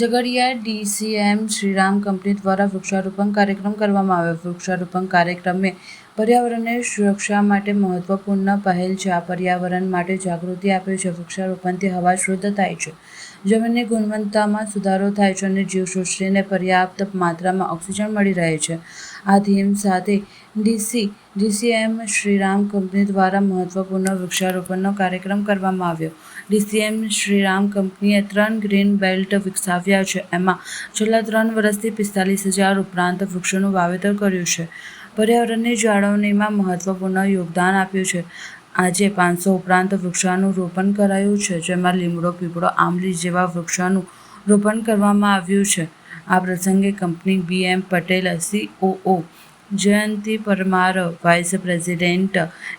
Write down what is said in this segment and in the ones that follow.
Jhagadia DCM Shriram company દ્વારા વૃક્ષારોપણ કાર્યક્રમ કરવામાં આવ્યો. વૃક્ષારોપણ કાર્યક્રમે પર્યાવરણને સુરક્ષા માટે મહત્વપૂર્ણ પહેલ છે. આ પર્યાવરણ માટે જાગૃતિ આપે છે. વૃક્ષારોપણથી હવા શુદ્ધ થાય છે. જમીનની ગુણવત્તામાં સુધારો થાય છે અને જીવસૃષ્ટિને પર્યાપ્ત માત્રામાં ઓક્સિજન મળી રહે છે. આ થીમ સાથે ડીસી, ડીસીએમ શ્રીરામ કંપની દ્વારા મહત્વપૂર્ણ વૃક્ષારોપણનો કાર્યક્રમ કરવામાં આવ્યો. ડીસીએમ શ્રીરામ કંપનીએ ત્રણ ગ્રીન બેલ્ટ વિકસાવ્યા છે. એમાં છેલ્લા ત્રણ વર્ષથી પિસ્તાલીસ હજાર ઉપરાંત વૃક્ષોનું વાવેતર કર્યું છે. પર્યાવરણની જાળવણીમાં મહત્વપૂર્ણ યોગદાન આપ્યું છે. આજે પાંચસો ઉપરાંત વૃક્ષોનું રોપણ કરાયું છે, જેમાં લીમડો, પીપળો, આંબલી જેવા વૃક્ષોનું રોપણ કરવામાં આવ્યું છે. આ પ્રસંગે company BM Patel, COO Jayanti Parmar, vice president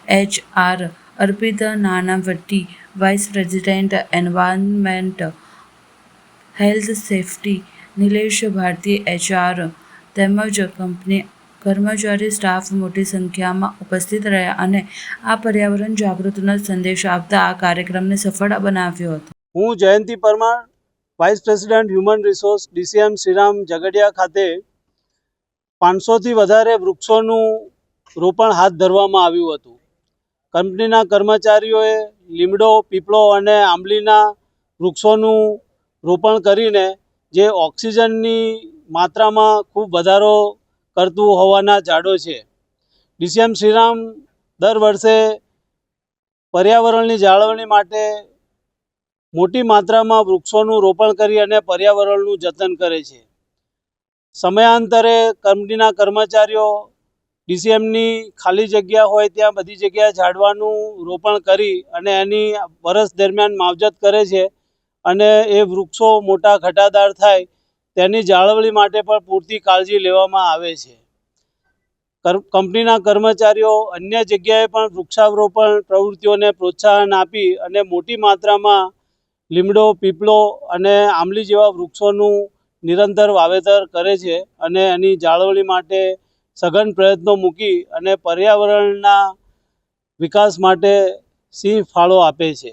H R Arpit Nanavati vice president environment health safety Nilesh Bharti HR તેમજ કંપની કર્મચારી સ્ટાફ મોટી સંખ્યામાં ઉપસ્થિત રહ્યા અને આ પર્યાવરણ જાગૃતિનો સંદેશ આપતા આ કાર્યક્રમને સફળ બનાવ્યો હતો. હું Jayanti Parmar vice president human resource DCM Shriram Jhagadia ખાતે પાંચસોથી વધારે વૃક્ષોનું રોપણ હાથ ધરવામાં આવ્યું હતું. કંપનીના કર્મચારીઓએ લીમડો, પીપળો અને આંબલીના વૃક્ષોનું રોપણ કરીને જે ઓક્સિજનની માત્રામાં ખૂબ વધારો કરતું હોવાના ઝાડો છે. ડીસીએમ શ્રીરામ દર વર્ષે પર્યાવરણની જાળવણી માટે મોટી માત્રામાં વૃક્ષોનું રોપણ કરી અને પર્યાવરણનું જતન કરે છે. સમયાંતરે કંપનીના કર્મચારીઓ ડીસીએમની ખાલી જગ્યા હોય ત્યાં બધી જગ્યાએ ઝાડવાનું રોપણ કરી અને એની વરસ દરમિયાન માવજત કરે છે અને એ વૃક્ષો મોટા ઘટાદાર થાય તેની જાળવણી માટે પણ પૂરતી કાળજી લેવામાં આવે છે. કંપનીના કર્મચારીઓ અન્ય જગ્યાએ પણ વૃક્ષારોપણ પ્રવૃત્તિઓને પ્રોત્સાહન આપી અને મોટી માત્રામાં લીમડો, પીપળો અને આંબલી જેવા વૃક્ષોનું નિરંતર વાવેતર કરે છે અને એની જાળવણી માટે સઘન પ્રયત્નો મૂકી અને પર્યાવરણના વિકાસ માટે સિંહ ફાળો આપે છે.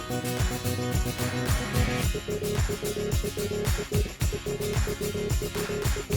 Thank you.